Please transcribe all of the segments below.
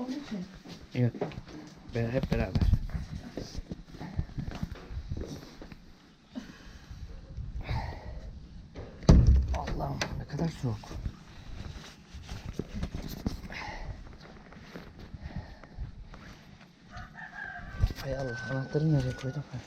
onun için. Yok. Be- hep beraber. Allah'ım ne kadar soğuk. Hay Allah anahtarı nereye koydum? Ha.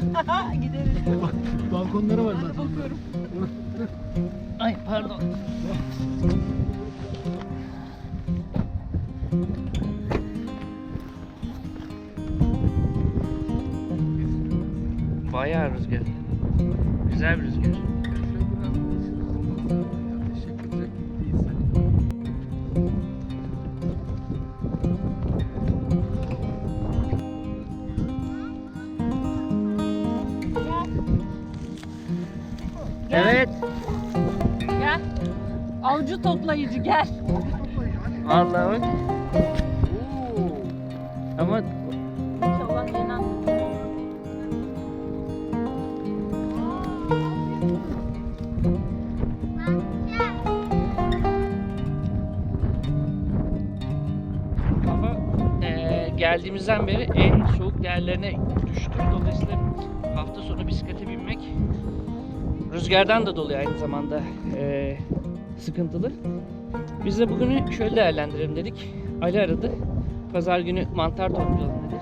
Gideriz. Balkonları var zaten. bakıyorum. Ay pardon. Bayağı rüzgar. Güzel bir rüzgar. Evet. Gel. Avcı toplayıcı gel. Allah'ım. Ama İnşallah yenen. Ama eee, geldiğimizden beri en soğuk yerlerine düştük. Dolayısıyla hafta sonu bisiklete binmek rüzgardan da dolayı aynı zamanda eee, sıkıntılı. Biz de bugünü şöyle değerlendirelim dedik. Ali aradı. Pazar günü mantar toplayalım dedi.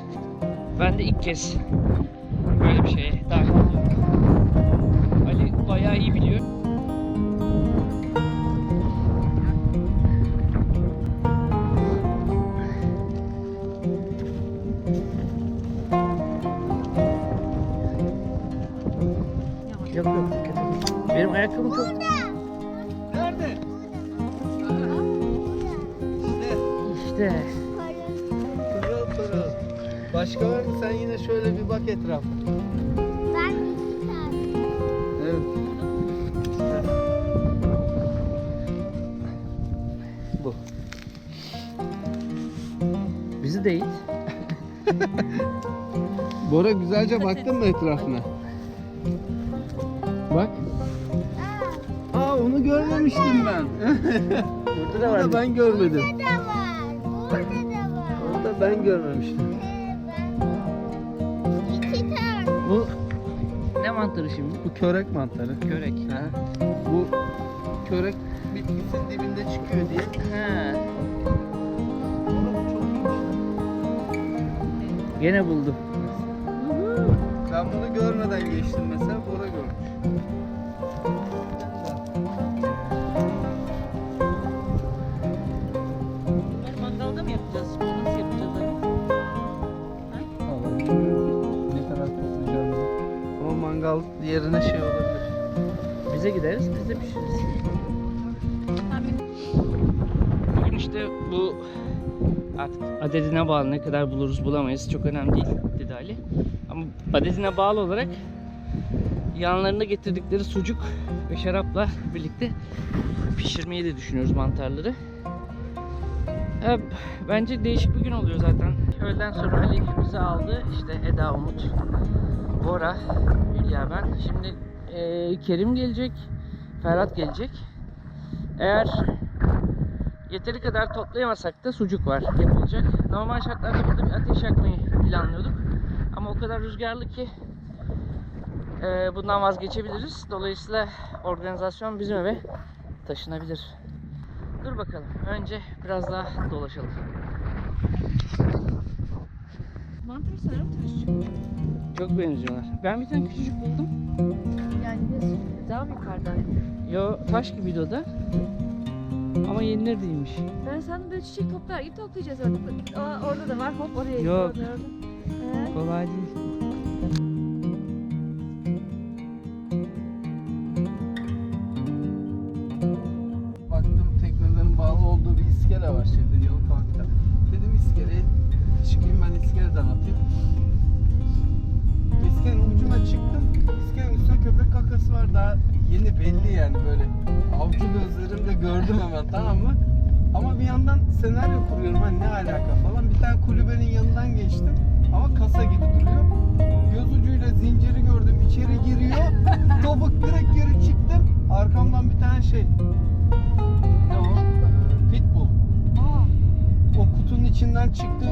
Ben de ilk kez böyle bir şeye dahil oluyorum. Ali bayağı iyi biliyor. İşte. Pırıl pırıl. Başka var mı? Sen yine şöyle bir bak etrafa. Evet. Bu. Bizi değil. Bora güzelce baktın mı etrafına? Bak. Aa onu görmemiştim ben. Burada da var. da ben görmedim. Burada da var. Burada da var. Onu da ben görmemiştim. İki tane. Bu Ne mantarı şimdi? bu körek mantarı. Körek. Ha. Bu körek bitkisinin dibinde çıkıyor diye. Ha. Gene buldum. Ben bunu görmeden geçtim mesela. Yerine şey olabilir. Bize gideriz, biz de pişiririz. Bugün işte bu artık adedine bağlı ne kadar buluruz bulamayız çok önemli değil dedi Ali. Ama adedine bağlı olarak yanlarında getirdikleri sucuk ve şarapla birlikte pişirmeyi de düşünüyoruz mantarları. Ee, bence değişik bir gün oluyor zaten. Öğleden sonra Ali bizi aldı. İşte Eda, Umut, Bora, Hülya ben. Şimdi eee, Kerim gelecek, Ferhat gelecek. Eğer Yeteri kadar toplayamasak da sucuk var yapılacak. Normal şartlarda burada bir ateş yakmayı planlıyorduk. Ama o kadar rüzgarlı ki e, bundan vazgeçebiliriz. Dolayısıyla organizasyon bizim eve taşınabilir. Dur bakalım. Önce biraz daha dolaşalım. mantar turist Çok benziyorlar. Ben bir tane küçücük buldum. Yani daha mı yukarıdaydı? Yo taş gibiydi o da. Ama yenilir değilmiş. Ben sandım böyle çiçek toplar gibi toplayacağız orada. Aa, orada da var hop oraya Yok. orada. Ee, Kolay değil. Baktım teknelerin bağlı olduğu bir iskele var şeyde Yalı Park'ta. iskeleden atayım. Kakası var. Daha yeni belli yani böyle. Avcı gözlerimle gördüm hemen tamam mı? Ama bir yandan senaryo kuruyorum hani ne alaka falan. Bir tane kulübenin yanından geçtim. Ama kasa gibi duruyor. Göz ucuyla zinciri gördüm. içeri giriyor. Topuk direkt geri çıktım. Arkamdan bir tane şey. Ne o? Pitbull. O kutunun içinden çıktı.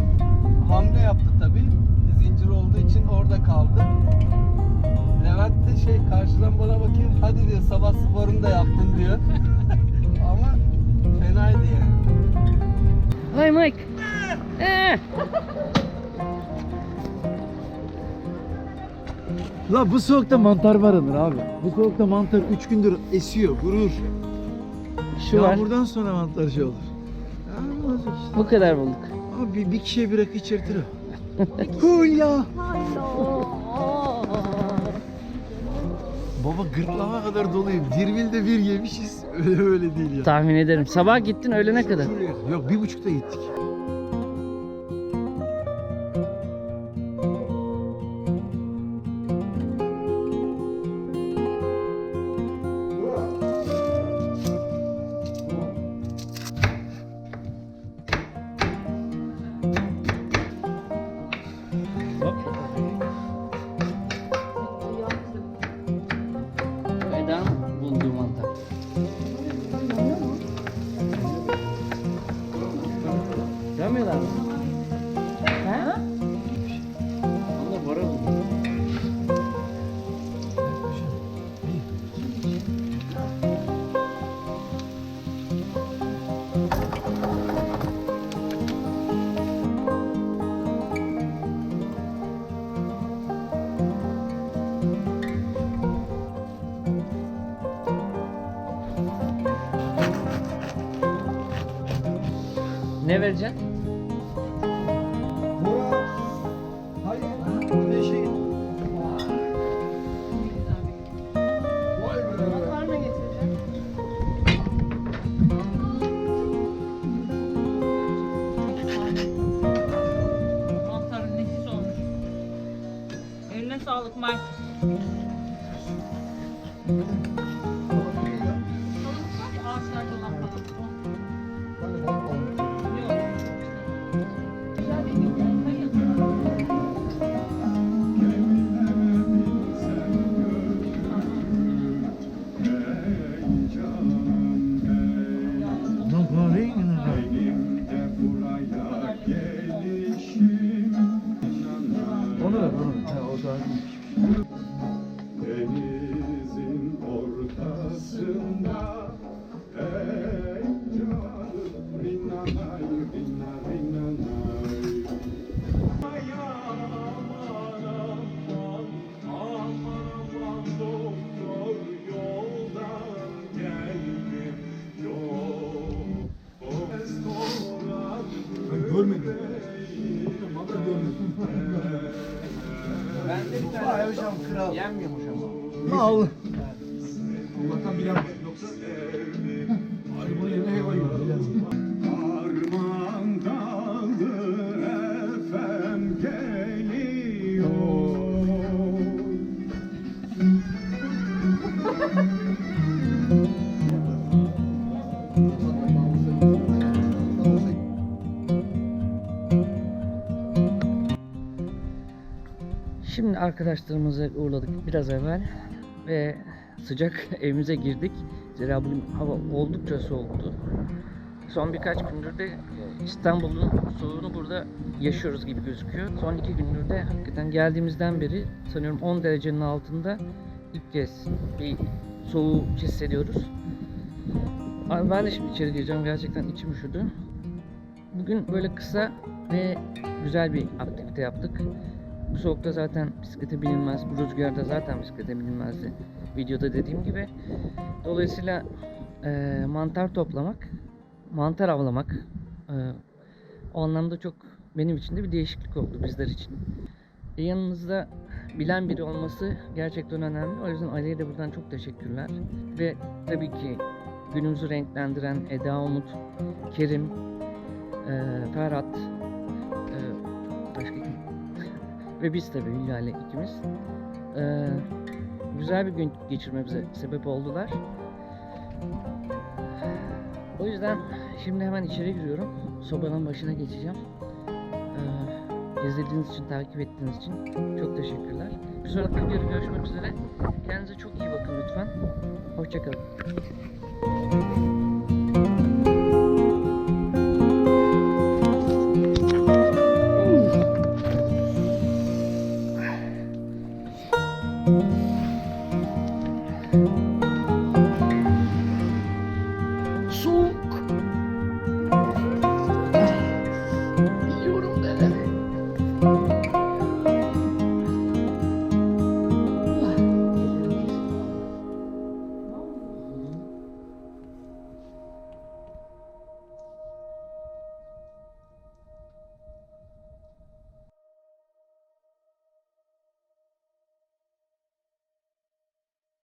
Hamle yaptı tabi. Karşıdan bana bakıyor. Hadi diyor sabah sporunu da yaptın diyor. Ama fenaydı yani. Hay Mike. Ee. La bu soğukta mantar var Anır abi. Bu soğukta mantar 3 gündür esiyor, gurur. Şu var. Yağmurdan sonra mantar şey olur. Ya, olacak işte. Bu kadar bulduk. Abi bir, bir kişiye bir rakı içertir o. Hulya. Baba gırtlama kadar doluyum. Dirvilde bir yemişiz. Öyle öyle değil ya. Tahmin ederim. Sabah gittin öğlene kadar. Şuraya- Yok bir buçukta gittik. Ne vereceksin? Al. Allah'tan bilen yoksa. Hadi bunu yerine hayvan yiyor. Armağan kaldı efem geliyor Şimdi arkadaşlarımızı uğurladık biraz evvel ve sıcak evimize girdik. Zira bugün hava oldukça soğuktu. Son birkaç gündür de İstanbul'un soğuğunu burada yaşıyoruz gibi gözüküyor. Son iki gündür de hakikaten geldiğimizden beri sanıyorum 10 derecenin altında ilk kez bir soğuğu hissediyoruz. Abi ben de şimdi içeri gireceğim. Gerçekten içim üşüdü. Bugün böyle kısa ve güzel bir aktivite yaptık. Bu soğukta zaten bisiklete binilmez. Bu rüzgarda zaten bisiklete binilmezdi. Videoda dediğim gibi. Dolayısıyla eee, mantar toplamak, mantar avlamak eee, o anlamda çok benim için de bir değişiklik oldu bizler için. E, yanınızda bilen biri olması gerçekten önemli. O yüzden Ali'ye de buradan çok teşekkürler. Ve tabii ki günümüzü renklendiren Eda Umut, Kerim, eee, Ferhat, Ve biz tabii Hülya ile ikimiz. Ee, güzel bir gün geçirmemize sebep oldular. O yüzden şimdi hemen içeri giriyorum. Sobanın başına geçeceğim. Ee, izlediğiniz için, takip ettiğiniz için çok teşekkürler. Bir sonraki videoda görüşmek üzere. Kendinize çok iyi bakın lütfen. Hoşçakalın.